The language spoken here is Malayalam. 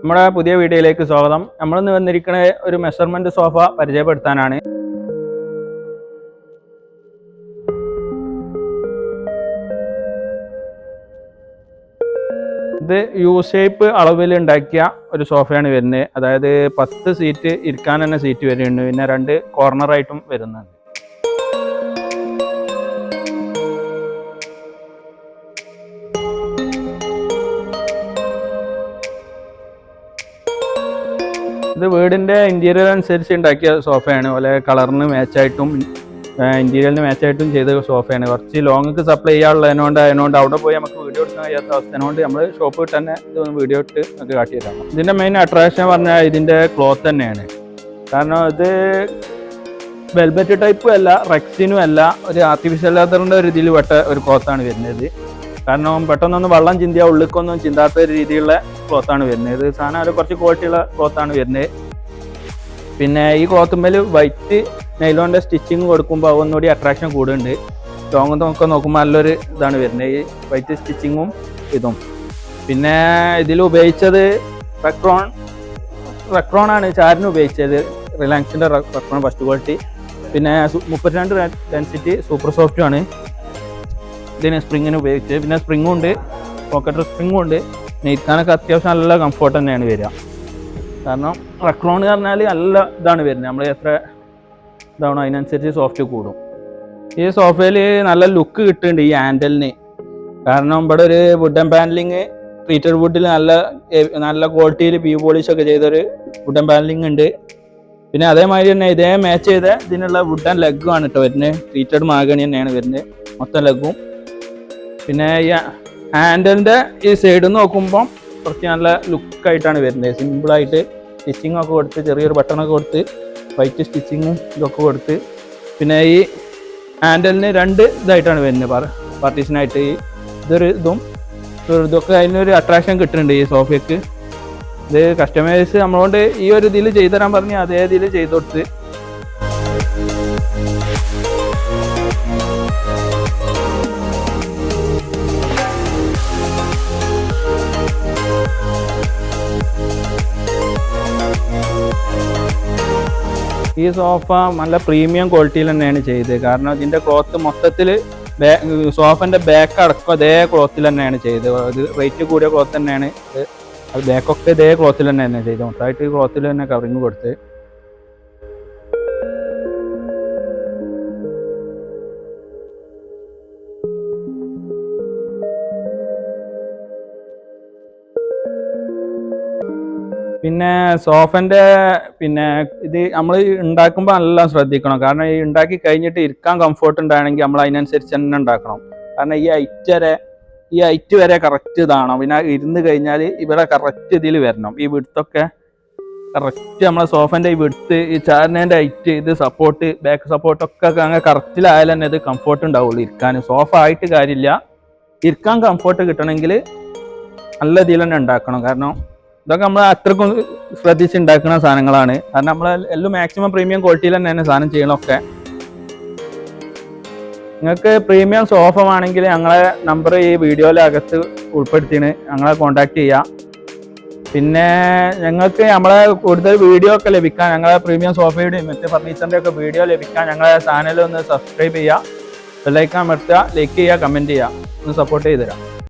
നമ്മുടെ പുതിയ വീഡിയോയിലേക്ക് സ്വാഗതം. നമ്മൾ ഇന്ന് വന്നിരിക്കുന്ന ഒരു മെഷർമെന്റ് സോഫ പരിചയപ്പെടുത്താനാണ്. ഇത് യു ഷേപ്പ് അളവിൽ ഉണ്ടാക്കിയ ഒരു സോഫയാണ് വരുന്നത്. അതായത് പത്ത് സീറ്റ് ഇരിക്കാൻ തന്നെ സീറ്റ് വരുന്നുണ്ട്. പിന്നെ രണ്ട് കോർണറായിട്ടും വരുന്നുണ്ട്. ഇത് വീടിന്റെ ഇന്റീരിയർ അനുസരിച്ച് ഉണ്ടാക്കിയ സോഫയാണ്. പോലെ കളറിന് മാച്ചായിട്ടും ഇന്റീരിയറിന് മാച്ചായിട്ടും ചെയ്ത സോഫയാണ്. കുറച്ച് ലോങ്ങൊക്കെ സപ്ലൈ ചെയ്യാനുള്ളതിനോണ്ട് അതിനോണ്ട് അവിടെ പോയി നമുക്ക് വീഡിയോ എടുക്കാൻ കഴിയാത്ത അവസ്ഥനോണ്ട് നമ്മൾ ഷോപ്പിൽ തന്നെ ഇത് വീഡിയോ ഇട്ട് നമുക്ക് കാട്ടി തരാം. ഇതിന്റെ മെയിൻ അട്രാക്ഷൻ പറഞ്ഞാൽ ഇതിന്റെ ക്ലോത്ത് തന്നെയാണ്. കാരണം ഇത് വെൽബറ്റ് ടൈപ്പും അല്ല റെക്സിനും അല്ല ഒരു ആർട്ടിഫിഷ്യൽ ലെതറിന്റെ ഒരു ഇതിൽ പെട്ട ഒരു ക്ലോത്താണ് വരുന്നത്. കാരണം പെട്ടെന്നൊന്നും വെള്ളം ചിന്തിയാൽ ഉള്ളിക്കൊന്നും ചിന്താത്ത ഒരു രീതിയിലുള്ള ആണ് വരുന്നത്. ഇത് സാധനം കുറച്ച് ക്വാളിറ്റിയുള്ള ആണ് വരുന്നത്. പിന്നെ ഈ ക്ലോത്തുമ്മേൽ വൈറ്റ് നൈലോണിന്റെ സ്റ്റിച്ചിങ് കൊടുക്കുമ്പോൾ ഒന്നുകൂടി അട്രാക്ഷൻ കൂടുന്നുണ്ട്. ലോങ് ഒക്കെ നോക്കുമ്പോൾ നല്ലൊരു ഇതാണ് വരുന്നത്. ഈ വൈറ്റ് സ്റ്റിച്ചിങ്ങും ഇതും. പിന്നെ ഇതിൽ ഉപയോഗിച്ചത് റെക്രോൺ റെക്രോൺ ആണ് ചാരിന് ഉപയോഗിച്ചത്. റിലാക്സിന്റെ റെക്രോൺ ഫസ്റ്റ് ക്വാളിറ്റി പിന്നെ മുപ്പത്തിരണ്ട് ഡെൻസിറ്റി സൂപ്പർ സോഫ്റ്റും ആണ്. ഇതിന് സ്പ്രിങ്ങിന് ഉപയോഗിച്ച് പിന്നെ സ്പ്രിങ്ങും ഉണ്ട്. പോക്കറ്റ് സ്പ്രിങ്ങും ഉണ്ട്. നെയ്ക്കാനൊക്കെ അത്യാവശ്യം നല്ല കംഫോർട്ട് തന്നെയാണ് വരിക. കാരണം റെക്ലോൺ എന്ന് പറഞ്ഞാൽ നല്ല ഇതാണ് വരുന്നത്. നമ്മൾ എത്ര ഇതാണോ അതിനനുസരിച്ച് സോഫ്റ്റ് കൂടും. ഈ സോഫയിൽ നല്ല ലുക്ക് കിട്ടുന്നുണ്ട് ഈ ഹാൻഡലിന് കാരണം ഇവിടെ ഒരു വുഡൻ പാനലിങ് ട്രീറ്റഡ് വുഡിൽ നല്ല നല്ല ക്വാളിറ്റിയിൽ പി പോളിഷ് ഒക്കെ ചെയ്തൊരു വുഡൻ പാനലിങ് ഉണ്ട്. പിന്നെ അതേമാതിരി തന്നെ ഇതേ മാച്ച് ചെയ്ത ഇതിനുള്ള വുഡൻ ലെഗും ആണ് കേട്ടോ വരുന്നത്. ട്രീറ്റഡ് മാഗണി തന്നെയാണ് വരുന്നത്. മൊത്തം ലെഗും പിന്നെ ഈ ഹാൻഡലിന്റെ ഈ സൈഡ് നോക്കുമ്പോൾ കുറച്ച് നല്ല ലുക്കായിട്ടാണ് വരുന്നത്. സിമ്പിളായിട്ട് സ്റ്റിച്ചിങ് ഒക്കെ കൊടുത്ത് ചെറിയൊരു ബട്ടണൊക്കെ കൊടുത്ത് വൈറ്റ് സ്റ്റിച്ചിങ്ങും ഇതൊക്കെ കൊടുത്ത്. പിന്നെ ഈ ഹാൻഡലിന് രണ്ട് ഇതായിട്ടാണ് വരുന്നത്. പാർ പാർട്ടീഷനായിട്ട് ഈ ഇതൊരു ഇതും ഇതൊക്കെ അതിനൊരു അട്രാക്ഷൻ കിട്ടുന്നുണ്ട് ഈ സോഫയ്ക്ക് ഇത് കസ്റ്റമേഴ്സ് നമ്മളോട് ഈ ഒരു ഇതിൽ ചെയ്തു തരാൻ പറഞ്ഞ് അതേ ഇതിൽ ചെയ്തു കൊടുത്ത് ഈ സോഫ നല്ല പ്രീമിയം ക്വാളിറ്റിയിൽ തന്നെയാണ് ചെയ്തത്. കാരണം ഇതിന്റെ ക്ലോത്ത് മൊത്തത്തിൽ സോഫന്റെ ബാക്ക് അടക്കം അതേ ക്ലോത്തിൽ തന്നെയാണ് ചെയ്തത്. അത് റേറ്റ് കൂടിയ ക്ലോത്ത് തന്നെയാണ്. അത് ബാക്കൊക്കെ ഇതേ ക്ലോത്തിൽ തന്നെയാണ് ചെയ്തത്. മൊത്തമായിട്ട് ഈ ക്ലോത്തിൽ തന്നെ കവറിങ് കൊടുത്ത്. പിന്നെ സോഫന്റെ പിന്നെ ഇത് നമ്മൾ ഉണ്ടാക്കുമ്പോൾ നല്ല ശ്രദ്ധിക്കണം. കാരണം ഈ ഉണ്ടാക്കി കഴിഞ്ഞിട്ട് ഇരിക്കാൻ കംഫോർട്ട് ഉണ്ടാണെങ്കിൽ നമ്മൾ അതിനനുസരിച്ച് തന്നെ ഉണ്ടാക്കണം. കാരണം ഈ ഐറ്റ് വരെ ഈ ഐറ്റ് വരെ കറക്റ്റ് ഇതാണ്? പിന്നെ ഇരുന്ന് കഴിഞ്ഞാൽ ഇവിടെ കറക്റ്റ് ഇതിൽ വരണം. ഈ വിടുത്തൊക്കെ കറക്റ്റ് നമ്മളെ സോഫന്റെ ഈ വിടുത്ത് ഈ ചാരനേന്റെ ഐറ്റ് ഇത് സപ്പോർട്ട് ബാക്ക് സപ്പോർട്ട് ഒക്കെ അങ്ങനെ കറക്റ്റിലായാലും തന്നെ ഇത് കംഫോർട്ട് ഉണ്ടാവുള്ളൂ ഇരിക്കാൻ സോഫ ആയിട്ട് കാര്യമില്ല. ഇരിക്കാൻ കംഫോർട്ട് കിട്ടണമെങ്കിൽ നല്ല ഇതിൽ തന്നെ ഉണ്ടാക്കണം. കാരണം ഇതൊക്കെ നമ്മൾ അത്രക്കും ശ്രദ്ധിച്ച് ഉണ്ടാക്കുന്ന സാധനങ്ങളാണ്. കാരണം നമ്മൾ എല്ലാം മാക്സിമം പ്രീമിയം ക്വാളിറ്റിയിൽ തന്നെയാണ് സാധനം ചെയ്യണമൊക്കെ നിങ്ങൾക്ക് പ്രീമിയം സോഫ ആണെങ്കിൽ ഞങ്ങളെ നമ്പർ ഈ വീഡിയോയിലെ അകത്ത് ഉൾപ്പെടുത്തിയാണ്. ഞങ്ങളെ കോൺടാക്ട് ചെയ്യുക പിന്നെ ഞങ്ങൾക്ക് നമ്മളെ കൂടുതൽ വീഡിയോ ഒക്കെ ലഭിക്കാൻ ഞങ്ങളെ പ്രീമിയം സോഫയുടെയും മറ്റ് ഫർണിച്ചറിന്റെ ഒക്കെ വീഡിയോ ലഭിക്കാൻ ഞങ്ങളെ ചാനൽ ഒന്ന് സബ്സ്ക്രൈബ് ചെയ്യുക ബെല്ലൈക്കാൻ അമർത്തുക ലൈക്ക് ചെയ്യുക കമന്റ് ചെയ്യുക ഒന്ന് സപ്പോർട്ട് ചെയ്ത് തരാം.